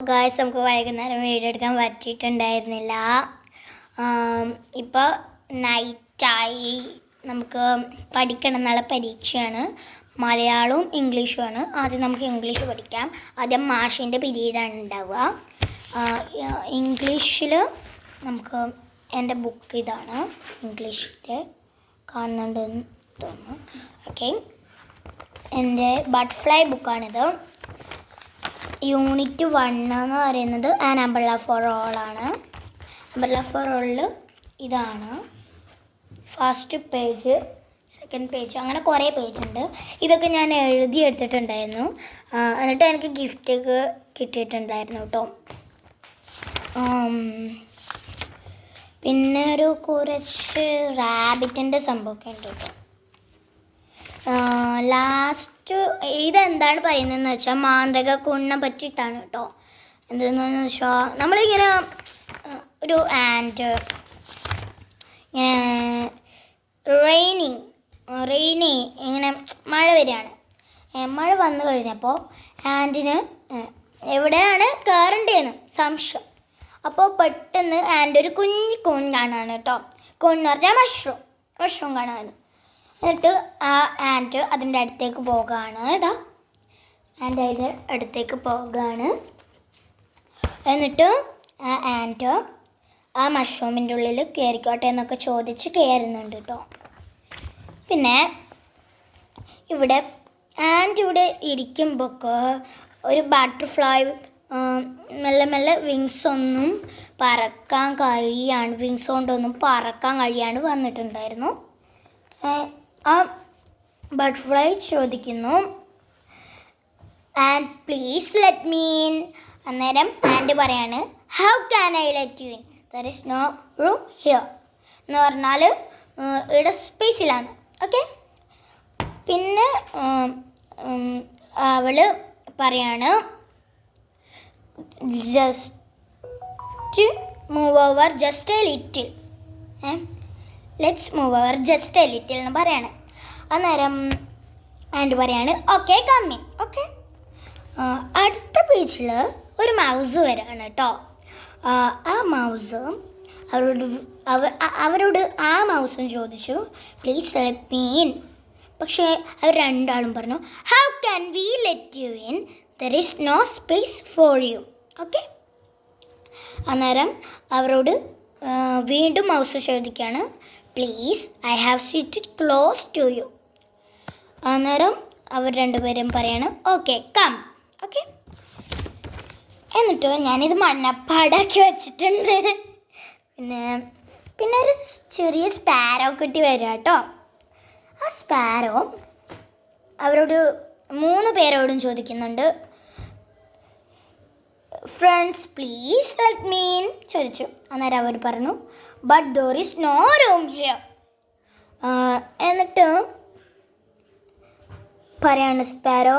Guys നമുക്ക് വൈകുന്നേരം video എടുക്കാൻ പറ്റിയിട്ടുണ്ടായിരുന്നില്ല. ഇപ്പോൾ നൈറ്റായി നമുക്ക് പഠിക്കണം എന്നുള്ള പരീക്ഷയാണ്. മലയാളവും ഇംഗ്ലീഷുമാണ് ആദ്യം നമുക്ക് ഇംഗ്ലീഷ് പഠിക്കാം. ആദ്യം മാഷിന്റെ പിരീഡാണ് ഉണ്ടാവുക. ഇംഗ്ലീഷിൽ നമുക്ക് എന്റെ ബുക്ക് ഇതാണ്. ഇംഗ്ലീഷിന്റെ കാണുന്നുണ്ടെന്ന് തോന്നുന്നു. ഓക്കെ എന്റെ ബട്ടർഫ്ലൈ ബുക്കാണിത് യൂണിറ്റ് വൺ എന്ന് പറയുന്നത് ആൻ അംബർല ഫോർ ആണ്. അംബർല ഫോർ ഓളിൽ ഇതാണ്. ഫസ്റ്റ് പേജ് സെക്കൻഡ് പേജ് അങ്ങനെ കുറേ പേജ് ഉണ്ട്. ഇതൊക്കെ ഞാൻ എഴുതി എടുത്തിട്ടുണ്ടായിരുന്നു. എന്നിട്ട് എനിക്ക് ഗിഫ്റ്റ് കിട്ടിയിട്ടുണ്ടായിരുന്നു കേട്ടോ പിന്നെ ഒരു കുറച്ച് റാബിറ്റിന്റെ സംഭവമൊക്കെ ഉണ്ട് കേട്ടോ ലാസ്റ്റ് ഇതെന്താണ് പറയുന്നതെന്ന് വെച്ചാൽ മാന്ത്രിക കുണ്ണം പറ്റിയിട്ടാണ് കേട്ടോ എന്തെന്ന് വെച്ചാൽ നമ്മളിങ്ങനെ ഒരു ആൻഡ് റെയിനിങ് റെയിനി ഇങ്ങനെ മഴ വരികയാണ്. മഴ വന്നു കഴിഞ്ഞപ്പോൾ ആന്റിന് എവിടെയാണ് കയറേണ്ടതെന്ന് സംശയം. അപ്പോൾ പെട്ടെന്ന് ആൻഡ് ഒരു കുഞ്ഞു കൂൺ കാണാണ് കേട്ടോ. കൂൺ എന്ന് പറഞ്ഞാൽ മഷ്റൂം മഷ്റൂം കാണാണ് എന്നിട്ട് ആ ആൻഡ് അതിന്റെ അടുത്തേക്ക് പോകുകയാണ് ഇതാ. ആൻഡ് അതിന്റെ അടുത്തേക്ക് പോകുകയാണ് എന്നിട്ട് ആ ആൻഡ് ആ മഷ്റൂമിന്റെ ഉള്ളിൽ കയറിക്കോട്ടെ എന്നൊക്കെ ചോദിച്ച് കയറുന്നുണ്ട് കേട്ടോ പിന്നെ ഇവിടെ ആൻഡ് ഇവിടെ ഇരിക്കുമ്പോൾ ഒരു ബട്ടർഫ്ലൈ മെല്ലെ മെല്ലെ വിങ്സ് ഒന്നും പറക്കാൻ കഴിയാണ് വിങ്സ് കൊണ്ടൊന്നും പറക്കാൻ കഴിയാണ്ട് വന്നിട്ടുണ്ടായിരുന്നു. ബട്ടർഫ്ലൈ ചോദിക്കുന്നു. ആൻഡ് പ്ലീസ് ലെറ്റ് മീൻ അന്നേരം ആൻഡ് പറയാണ് how can I let you in there is no room here എന്ന് പറഞ്ഞാൽ ഇവിടെ സ്പേസിലാണ് ഓക്കെ പിന്നെ അവൾ പറയാണ് just move over just a little let's move over just a little എന്ന് പറയാണ്. അന്നേരം ആൻഡ് പറയാണ് ഓക്കെ കമ്മി ഓക്കെ അടുത്ത പേജിൽ ഒരു മൗസ് വരാണ് കേട്ടോ ആ, മൗസ് അവരോട് അവ അവരോട് ആ മൗസും ചോദിച്ചു പ്ലീസ് ലെറ്റ് മീ ഇൻ പക്ഷേ അവർ രണ്ടാളും പറഞ്ഞു how can we let you in there is no space for you okay അന്നേരം അവരോട് വീണ്ടും മൗസ് ചോദിക്കുകയാണ് please I have sit close to you അന്നേരം അവർ രണ്ടുപേരും പറയാണ് ഓക്കെ കം ഓക്കെ എന്നിട്ടോ ഞാനിത് മണ്ണപ്പാടാക്കി വെച്ചിട്ടുണ്ട്. പിന്നെ പിന്നെ ഒരു ചെറിയ സ്പാരോ കിട്ടി വരിക കേട്ടോ ആ സ്പാരോ അവരോട് മൂന്ന് പേരോടും ചോദിക്കുന്നുണ്ട്. ഫ്രണ്ട്സ് പ്ലീസ് ലെറ്റ് മീൻ ചോദിച്ചു. അന്നേരം അവർ പറഞ്ഞു but there is no room here എന്നിട്ട് പറയാണ് സ്പാരോ.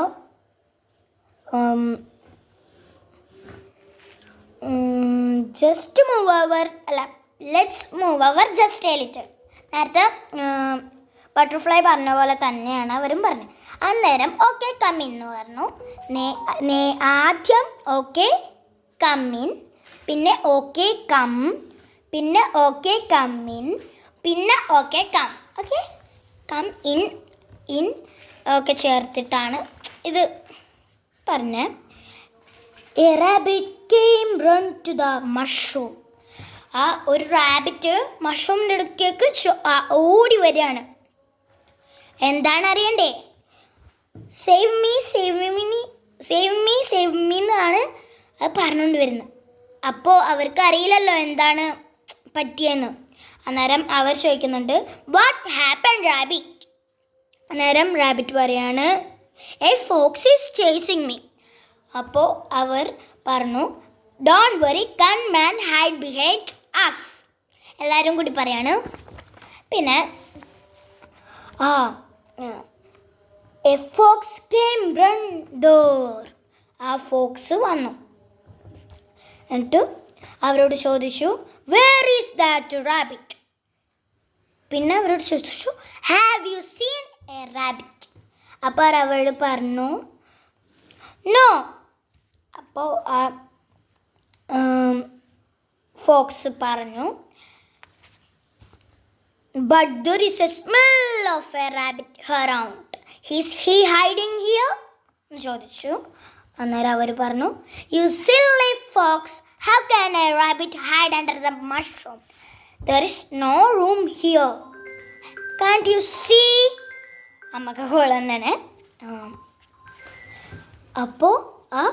ജസ്റ്റ് മൂവ് അവർ അല്ല let's move over just a little നേരത്തെ ബട്ടർഫ്ലൈ പറഞ്ഞ പോലെ തന്നെയാണ് അവരും പറഞ്ഞത്. അന്നേരം ഓക്കെ കമ്മിൻ എന്ന് പറഞ്ഞു. നേ- ആദ്യം ഓക്കെ കമ്മിൻ പിന്നെ ഓക്കെ കം പിന്നെ ഓക്കെ കമ്മിൻ പിന്നെ okay come okay come in in ഒക്കെ ചേർത്തിട്ടാണ് ഇത് പറഞ്ഞത് a rabbit came run to the mushroom ആ ഒരു റാബിറ്റ് മഷ്റൂമിന്റെ അടുക്കേക്ക് ഓടി വരികയാണ്. എന്താണ് അറിയണ്ടേ? Save me save me save me save me എന്നാണ് അത് പറഞ്ഞുകൊണ്ട് വരുന്നത്. അപ്പോൾ അവർക്ക് അറിയില്ലല്ലോ എന്താണ് പറ്റിയെന്ന്. അന്നേരം അവർ ചോദിക്കുന്നുണ്ട് വാട്ട് ഹാപ്പൻ റാബിറ്റ് അന്നേരം റാബിറ്റ് പറയാണ് a fox is chasing me. അപ്പോൾ അവർ പറഞ്ഞു ഡോൺ വറി കൺ മാൻ ഹൈഡ് ബിഹൈൻഡ് അസ് എല്ലാവരും കൂടി പറയാണ്. പിന്നെ ആ a fox came run door ആ ഫോക്സ് വന്നു. എന്നിട്ട് അവരോട് ചോദിച്ചു വേർ ഈസ് ദാറ്റ് റാബിറ്റ് പിന്നെ അവരോട് ചോദിച്ചു have you seen a rabbit അപ്പോൾ അവരോട് പറഞ്ഞു? നോ അപ്പോൾ ആ ഫോക്സ് പറഞ്ഞു but there is a smell of a rabbit around he's he hiding here എന്ന് ചോദിച്ചു. അന്നേരം അവർ പറഞ്ഞു you silly fox how can a rabbit hide under the mushroom there is no room here can't you see അമ്മയ്ക്ക് കൊള്ളുന്നേ അപ്പോൾ ആ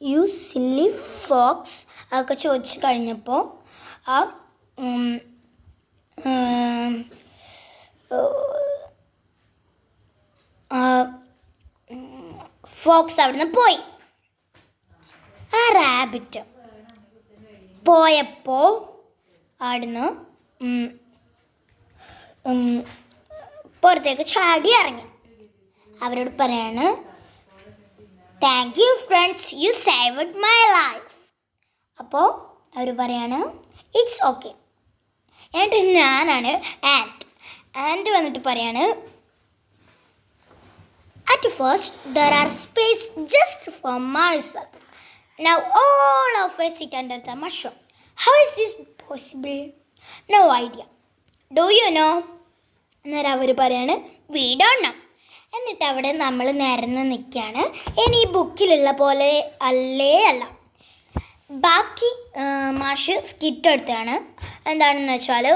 you silly fox അതൊക്കെ ചോദിച്ച് കഴിഞ്ഞപ്പോൾ ആ ഫോക്സ് അവിടുന്ന് പോയി. ആ റാബിറ്റ് പോയപ്പോൾ അവിടുന്ന് പുറത്തേക്ക് ചാടി ഇറങ്ങി. അവരോട് പറയാണ് thank you friends you saved my life അപ്പോൾ അവർ പറയാണ് ഇറ്റ്സ് ഓക്കെ എന്നിട്ട് ഞാനാണ് ആൻഡ് ആൻഡ് വന്നിട്ട് പറയാണ് at first there are space just for myself now all of a sit under the mushroom how is this possible no idea do you know അന്നേരം അവർ പറയാണ് വീടോണം. എന്നിട്ട് അവിടെ നമ്മൾ നിരന്ന് നിൽക്കുകയാണ് ഇനി ഈ ബുക്കിലുള്ള പോലെ അല്ലേ അല്ല. ബാക്കി മാഷ് സ്കിറ്റ് എടുത്താണ്. എന്താണെന്ന് വെച്ചാൽ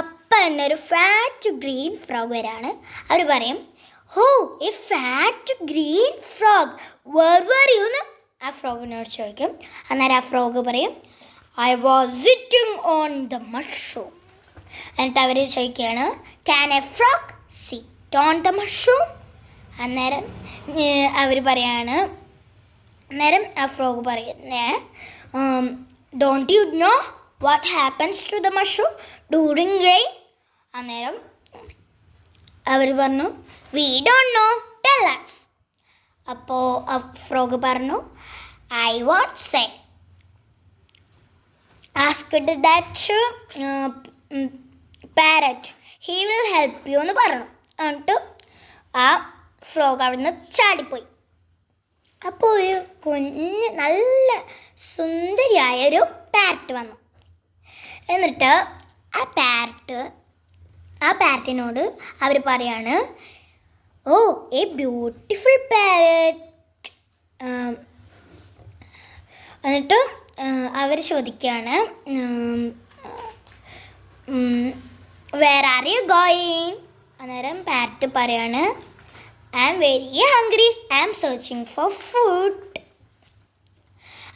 അപ്പം തന്നെ ഒരു ഫാറ്റ് ഗ്രീൻ ഫ്രോഗ് വരാണ്. അവർ പറയും ഹോ ഈ fat green frog where where ആ ഫ്രോഗിനോട് ചോദിക്കും. അന്നേരം ആ ഫ്രോഗ് പറയും I was sitting on the mushroom എന്നിട്ട് അവർ ചോദിക്കുകയാണ് can a frog sit on the mushroom അന്നേരം അവർ പറയാണ് അന്നേരം ആ ഫ്രോഗ് പറയുന്നേ don't you know what happens to the mushroom during rain അന്നേരം അവർ പറഞ്ഞു we don't know tell us. അപ്പോൾ ആ ഫ്രോഗ് പറഞ്ഞു I what say asked that parrot he will help you എന്ന് പറഞ്ഞു എന്നിട്ട് ആ ഫ്രോഗ് അവിടുന്ന് ചാടിപ്പോയി. അപ്പോൾ ഒരു കുഞ്ഞ് നല്ല സുന്ദരിയായ ഒരു പാരറ്റ് വന്നു. എന്നിട്ട് ആ പാരറ്റ് ആ പാരറ്റിനോട് അവർ പറയാണ് ഓ എ ബ്യൂട്ടിഫുൾ പാരറ്റ് എന്നിട്ട് അവർ ചോദിക്കുകയാണ് വേർ ആർ യു ഗോയിങ് അന്നേരം പാരറ്റ് പറയാണ് I am very hungry I am searching for food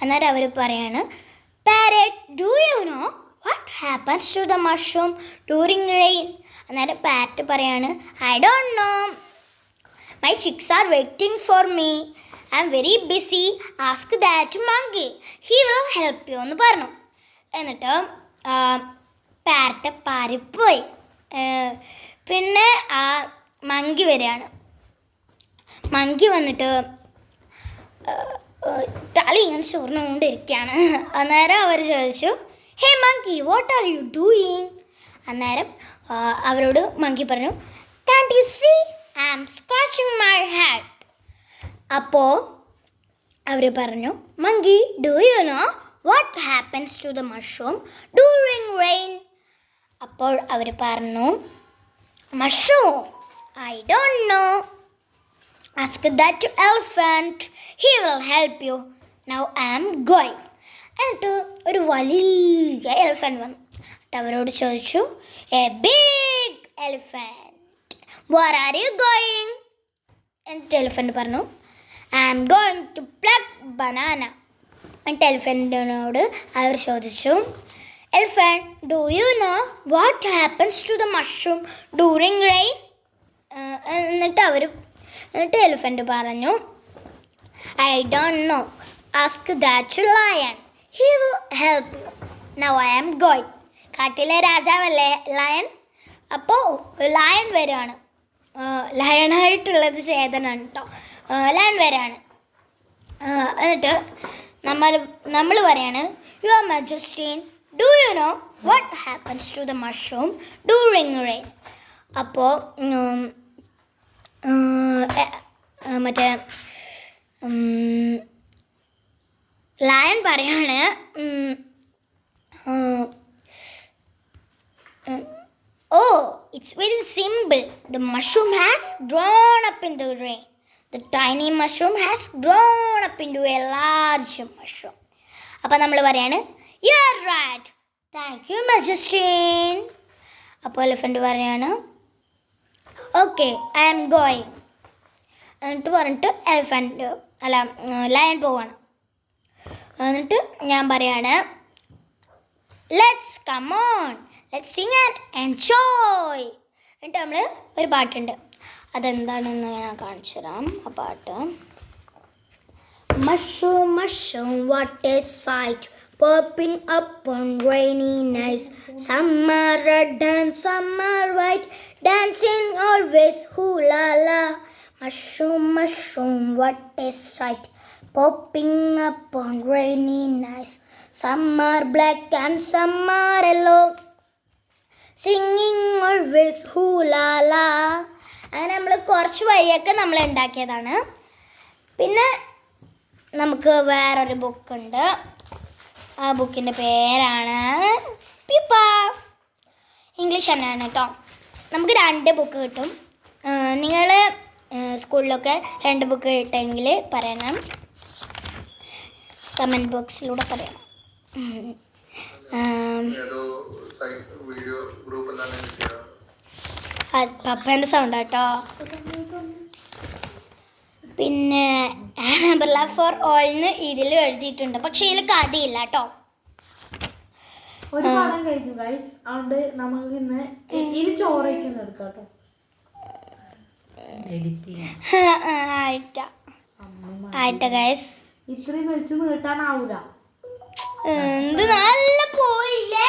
അന്നേരം അവർ പറയാണ് parrot do you know what happens to the mushroom during rain അന്നേരം പാരറ്റ് പറയാണ് I don't know my chicks are waiting for me I'm very busy ask that monkey he will help you എന്ന് പറഞ്ഞു. എന്നിട്ട് parrot പാറിപ്പോയി. പിന്നെ ആ monkey വരികയാണ് monkey വന്നിട്ട് തളി ഇങ്ങനെ ചൂർന്നുകൊണ്ടിരിക്കുകയാണ് അന്നേരം അവർ ചോദിച്ചു hey monkey what are you doing അന്നേരം അവരോട് മങ്കി പറഞ്ഞു can you see I am scratching my head അപ്പോൾ അവർ പറഞ്ഞു monkey do you know what happens to the mushroom during rain അപ്പോൾ അവർ പറഞ്ഞു മഷു I don't know ask that to elephant he will help you now I am going എന്നിട്ട് ഒരു വലിയ elephant വന്നു. എന്നിട്ട് അവരോട് ചോദിച്ചു a big elephant where are you going എന്നിട്ട് എലിഫന്റ് പറഞ്ഞു I am going to pluck banana എന്നിട്ട് എലിഫന്റിനോട് അവർ ചോദിച്ചു elephant do you know what happens to the mushroom during rain? എന്നിട്ട് അവർ എന്നിട്ട് എലിഫന്റ് പറഞ്ഞു I don't know ask that lion he will help you now I am going കാട്ടിലെ രാജാവല്ലേ lion അപ്പോൾ ലയൺ വരുവാണ് ലയണായിട്ടുള്ളത് ചേതനാണ് കേട്ടോ ലയൺ വരാണ്. എന്നിട്ട് നമ്മൾ നമ്മൾ പറയാണ് you are majesty do you know what happens to the mushroom during rain അപ്പോൾ മറ്റേ ലയൺ പറയാണ് ഓ it's very simple the mushroom has grown up in the rain the tiny mushroom has grown up into a large mushroom അപ്പം നമ്മൾ പറയാണ് you are right thank you majesty അപ്പോൾ elephant പറയാണ്. Okay I am going എന്നിട്ട് പറഞ്ഞിട്ട് elephant അല്ല lion പോവാണ്. എന്നിട്ട് ഞാൻ പറയാണ് let's come on let sing and enjoy എന്നിട്ട് നമ്മൾ ഒരു പാട്ടുണ്ട്. അതെന്താണെന്ന് ഞാൻ കാണിച്ചു തരാം ആ പാട്ട്. മഷൂ മഷൂ what a sight, popping up on rainy nights. Some are red and some are white, dancing always hula la. Mushroom, mushroom, what a sight, popping up on rainy nights. Some are black and some are yellow, singing always hula la. അങ്ങനെ നമ്മൾ കുറച്ച് വരിയൊക്കെ നമ്മൾ ഉണ്ടാക്കിയതാണ് പിന്നെ നമുക്ക് വേറൊരു ബുക്കുണ്ട് ആ ബുക്കിന്റെ പേരാണ് പിപ്പ. ഇംഗ്ലീഷ് തന്നെയാണ് കേട്ടോ. നമുക്ക് രണ്ട് ബുക്ക് കിട്ടും. നിങ്ങൾ സ്കൂളിലൊക്കെ രണ്ട് ബുക്ക് കിട്ടുമെങ്കിൽ പറയണം. കമന്റ് ബോക്സിലൂടെ പറയണം. പപ്പേന്റെ സൗണ്ട് കേട്ടോ. പിന്നെ നമ്പറില്ല ഫോർ ഓൾന്ന് ഇതിൽ എഴുതിയിട്ടുണ്ട്. പക്ഷേ ഇതിൽ കഥയില്ല കേട്ടോ ഒരു ഇത്രയും വെച്ച് നീട്ടാനാവൂല എന്ത് നല്ല പോയില്ലേ?